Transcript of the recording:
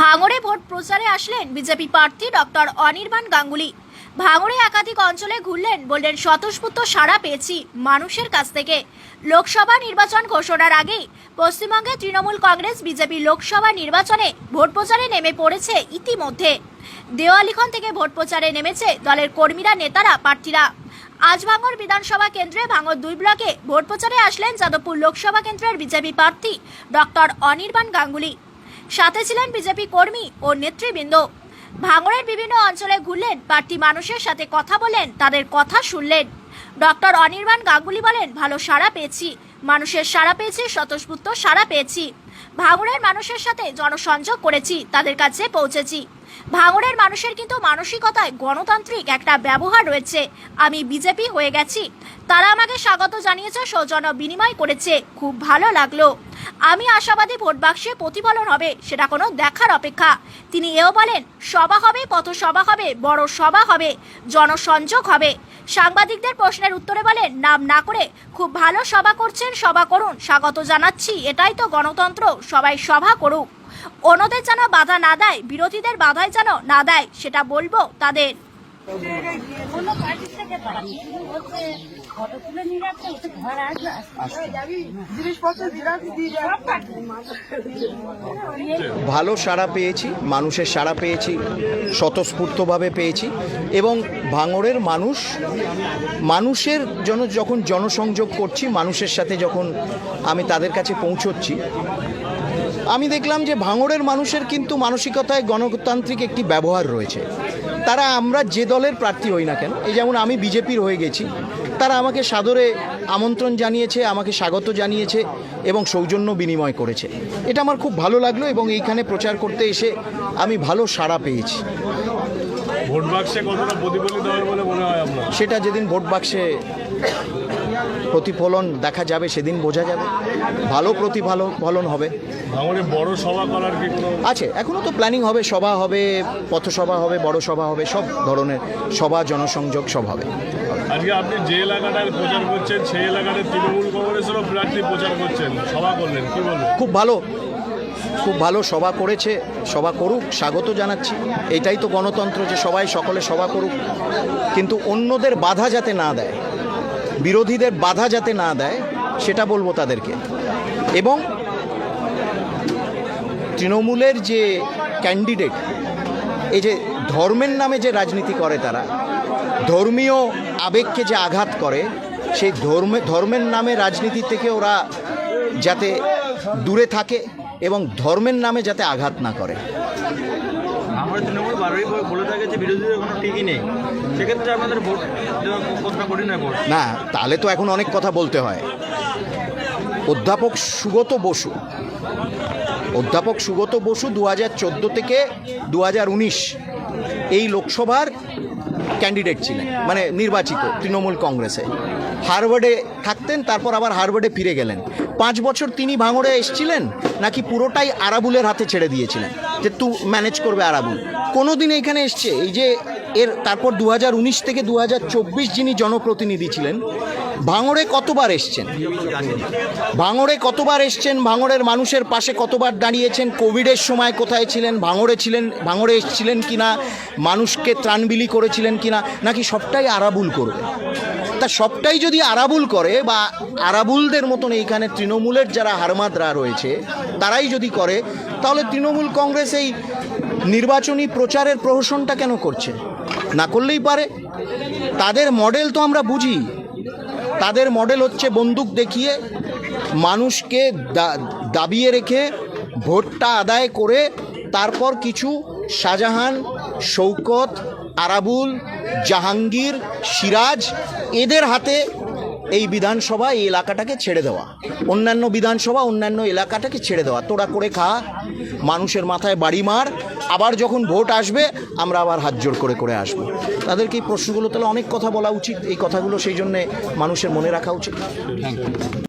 ভাঙড়ে ভোট প্রচারে আসলেন বিজেপি প্রার্থী ডক্টর অনির্বাণ গাঙ্গুলি। ভাঙড়ে একাধিক অঞ্চলে ঘুরলেন বললেন, স্বতঃস্ফূর্ত সাড়া পেয়েছি মানুষের কাছ থেকে। লোকসভা নির্বাচন ঘোষণার আগেই পশ্চিমবঙ্গে তৃণমূল কংগ্রেস বিজেপি লোকসভা নির্বাচনে ভোট প্রচারে নেমে পড়েছে ইতিমধ্যে। দেওয়ালিখন থেকে ভোট প্রচারে নেমেছে দলের কর্মীরা, নেতারা, প্রার্থীরা। আজ ভাঙর বিধানসভা কেন্দ্রে ভাঙর দুই ব্লকে ভোট প্রচারে আসলেন যাদবপুর লোকসভা কেন্দ্রের বিজেপি প্রার্থী ডক্টর অনির্বাণ গাঙ্গুলি। সাথে ছিলেন বিজেপি কর্মী ও নেতৃবৃন্দ। ভাঙড়ের বিভিন্ন অঞ্চলে ঘুরলেন প্রার্থী মানুষের সাথে কথা বলেন, তাদের কথা শুনলেন। ডক্টর অনির্বাণ গাঙ্গুলি বলেন, ভালো সাড়া পেয়েছি। মানুষের সাড়া পেয়েছি, স্বতঃস্ফূর্ত সাড়া পেয়েছি। ভাঙড়ের মানুষের সাথে জনসংযোগ করেছি, তাদের কাছে পৌঁছেছি। ভাঙড়ের মানুষের কিন্তু মানসিকতায় গণতান্ত্রিক একটা ব্যবহার রয়েছে। আমি বিজেপি হয়ে গেছি। তারা আমাকে স্বাগত জানিয়েছে, সৌজন্য বিনিময় করেছে। খুব ভালো লাগল। আমি আশাবাদী ভোট বাক্সে প্রতিফলন হবে, সেটা কোনো দেখার অপেক্ষা। তিনি এও বলেন, সভা হবে পথসভা হবে, বড় সভা হবে, জনসংযোগ হবে। সাংবাদিকদের প্রশ্নের উত্তরে বলেন, নাম না করে খুব ভালো সভা করছেন, সভা করুন, স্বাগত জানাচ্ছি, এটাই তো গণতন্ত্র, সবাই সভা করুক। অন্যদের যেন বাধা না দেয়, বিরোধীদের বাধায় যেন না দেয়, সেটা বলব তাদের। ভালো সাড়া পেয়েছি, মানুষের সাড়া পেয়েছি, স্বতঃস্ফূর্তভাবে পেয়েছি এবং ভাঙড়ের মানুষ, মানুষের জন্য যখন জনসংযোগ করছি, মানুষের সাথে যখন আমি তাদের কাছে পৌঁছচ্ছি, আমি দেখলাম যে ভাঙড়ের মানুষের কিন্তু মানসিকতায় গণতান্ত্রিক একটি ব্যবহার রয়েছে। তারা আমরা যে দলের প্রার্থী হই না কেন এই যেমন আমি বিজেপির হয়ে গেছি তারা আমাকে সাদরে আমন্ত্রণ জানিয়েছে আমাকে স্বাগত জানিয়েছে এবং সৌজন্য বিনিময় করেছে। এটা আমার খুব ভালো লাগল এবং এইখানে প্রচার করতে এসে আমি ভালো সাড়া পেয়েছি। ভোট বাক্সে কতটা প্রতিফলিত হবে বলে মনে হয় সেটা যেদিন ভোট বাক্সে প্রতিফলন দেখা যাবে সেদিন বোঝা যাবে। ভালো প্রতিফলন ফলন হবে। বড় সভা করার আছে এখনও তো প্ল্যানিং হবে সভা হবে পথসভা হবে বড় সভা হবে সব ধরনের সভা জনসংযোগ সব হবে। আজকে আপনি যে এলাকাটায় প্রচার করছেন সেই তৃণমূল কংগ্রেসেরও প্রার্থী প্রচার করছেন। সভা করলেন কি বলবেন? খুব ভালো খুব ভালো সভা করেছে সভা করুক স্বাগত জানাচ্ছি। এটাই তো গণতন্ত্র যে সবাই সকলে সভা করুক। কিন্তু অন্যদের বাধা যাতে না দেয় বিরোধীদের বাধা যাতে না দেয়, সেটা বলব তাদেরকে। এবং তৃণমূলের যে ক্যান্ডিডেট, এই যে ধর্মের নামে যে রাজনীতি করে তারা, ধর্মীয় আবেগকে যে আঘাত করে, সেই ধর্মে, ধর্মের নামে রাজনীতি থেকে ওরা যাতে দূরে থাকে এবং ধর্মের নামে যাতে আঘাত না করে। আমরা তৃণমূল বারোই বলে থাকে যে বিরোধীদের কোনো ঠিকই নেই। সেক্ষেত্রে আপনাদের ভোট দেওয়া কতটা কঠিন ভোট। না, তাহলে তো এখন অনেক কথা বলতে হয়। অধ্যাপক সুগত বসু, অধ্যাপক সুগত বসু দু হাজার চোদ্দ থেকে দু হাজার উনিশ এই লোকসভার ক্যান্ডিডেট ছিলেন মানে নির্বাচিত তৃণমূল কংগ্রেসে। হারভার্ডে থাকতেন, তারপর আবার হারভার্ডে ফিরে গেলেন। পাঁচ বছর তিনি ভাঙড়ে এসেছিলেন নাকি পুরোটাই আরাবুলের হাতে ছেড়ে দিয়েছিলেন? যে তু ম্যানেজ করবে আরাবুল। কোনো দিন এখানে এসছে এই যে এর তারপর দু হাজার উনিশ থেকে দু হাজার চব্বিশ যিনি জনপ্রতিনিধি ছিলেন, ভাঙড়ে কতবার এসছেন? ভাঙড়ে কতবার এসছেন? ভাঙড়ের মানুষের পাশে কতবার দাঁড়িয়েছেন? কোভিডের সময় কোথায় ছিলেন? ভাঙড়ে ছিলেন, ভাঙড়ে এসছিলেন কিনা? মানুষকে ত্রাণবিলি করেছিলেন কিনা? নাকি সবটাই আরাবুল করবে? তা সবটাই যদি আরাবুল করে বা আরাবুলদের মতন এইখানে তৃণমূলের যারা হারমাদরা রয়েছে, তারাই যদি করে, তাহলে তৃণমূল কংগ্রেস এই নির্বাচনী প্রচারের প্রহসনটা কেন করছে? না করলেই পারে। তাদের মডেল তো আমরা বুঝি। তাদের মডেল হচ্ছে বন্দুক দেখিয়ে মানুষকে দাবিয়ে রেখে ভোটটা আদায় করে, তারপর কিছু শাহজাহান, শৌকত আরাবুল, জাহাঙ্গীর, সিরাজ, এদের হাতে এই বিধানসভা, এই এলাকাটাকে ছেড়ে দেওয়া। অন্যান্য বিধানসভা, অন্যান্য এলাকাটাকে ছেড়ে দেওয়া। তোরা করে খা, মানুষের মাথায় বাড়ি মার, আবার যখন ভোট আসবে, আমরা আবার হাত জোর করে করে আসব। তাদেরকে এই প্রশ্নগুলো তাহলে অনেক কথা বলা উচিত, এই কথাগুলো সেই জন্যে মানুষের মনে রাখা উচিত।